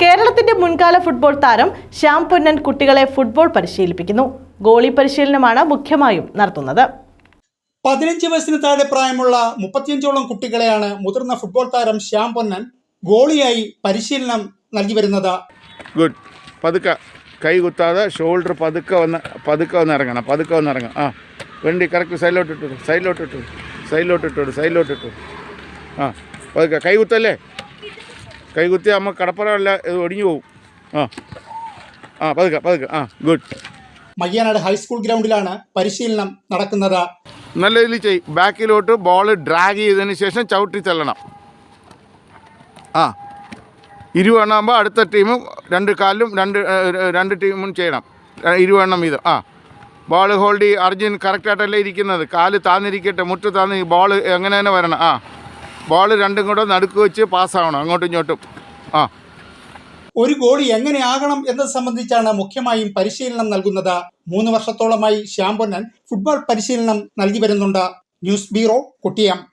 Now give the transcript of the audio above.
കേരളത്തിന്റെ മുൻകാല ഫുട്ബോൾ താരം ശ്യാം പൊന്നൻ കുട്ടികളെ ഫുട്ബോൾ പരിശീലിപ്പിക്കുന്നു. ഗോളി പരിശീലനമാണ് മുഖ്യമായും നടത്തുന്നത്. പതിനഞ്ച് വയസ്സിന് താഴെ പ്രായമുള്ള മുപ്പത്തിയഞ്ചോളം കുട്ടികളെയാണ് മുതിർന്ന ഫുട്ബോൾ താരം ശ്യാം പൊന്നൻ ഗോളിയായി പരിശീലനം നൽകി വരുന്നത്. ഗുഡ്. പതുക്കെ കൈ കുത്താതെ ഷോൾഡർ പതുക്കെ വന്ന് പതുക്കെ വന്ന് ഇറങ്ങണം പതുക്കെ വന്ന് ഇറങ്ങണം. ആ വണ്ടി കറക്റ്റ് സൈഡിലോട്ട് ഇട്ടു സൈഡിലോട്ട് ഇട്ടു സൈഡിലോട്ട് ഇട്ടു സൈഡിലോട്ട് ഇട്ടു. ആ പതുക്കെ കൈ കുത്തല്ലേ? കൈ നമ്മൾ അമ്മ കടപ്പുറമല്ല ഇത് ഒടിഞ്ഞു പോകും ആ. ആ പതുക്കെ പതുക്കെ. ആ ഗുഡ് മയ്യാനാട് ഹൈസ്കൂൾ ഗ്രൗണ്ടിലാണ് പരിശീലനം നടക്കുന്നത്. നല്ല രീതിയിൽ ചെയ്. ബാക്കിലോട്ട് ബോൾ ഡ്രാഗ് ചെയ്തതിന് ശേഷം ചവിട്ടി തള്ളണം. ആ. ഇരുവണ്ണാകുമ്പോൾ അടുത്ത ടീമും രണ്ട് കാലിലും രണ്ട് രണ്ട് ടീമും ചെയ്യണം. ഇരുവെണ്ണം ഇരുവണ്ണം വീതം. ആ. ബോൾ ഹോൾഡ് ചെയ്യും അർജുൻ കറക്റ്റായിട്ടല്ലേ ഇരിക്കുന്നത്? കാൽ താന്നിരിക്കട്ടെ മുട്ട് താന്നി ബോൾ എങ്ങനെ തന്നെ വരണം. ആ. ബോൾ രണ്ടും കൂടെ നടുക്ക് വെച്ച് പാസ്സാവണം അങ്ങോട്ടും ഇങ്ങോട്ടും. ആ. ഒരു ഗോളി എങ്ങനെയാകണം എന്നത് സംബന്ധിച്ചാണ് മുഖ്യമായും പരിശീലനം നൽകുന്നത്. മൂന്ന് വർഷത്തോളമായി ശ്യാം പൊന്നൻ ഫുട്ബോൾ പരിശീലനം നൽകി വരുന്നുണ്ട്. News bureau കുട്ടിയം.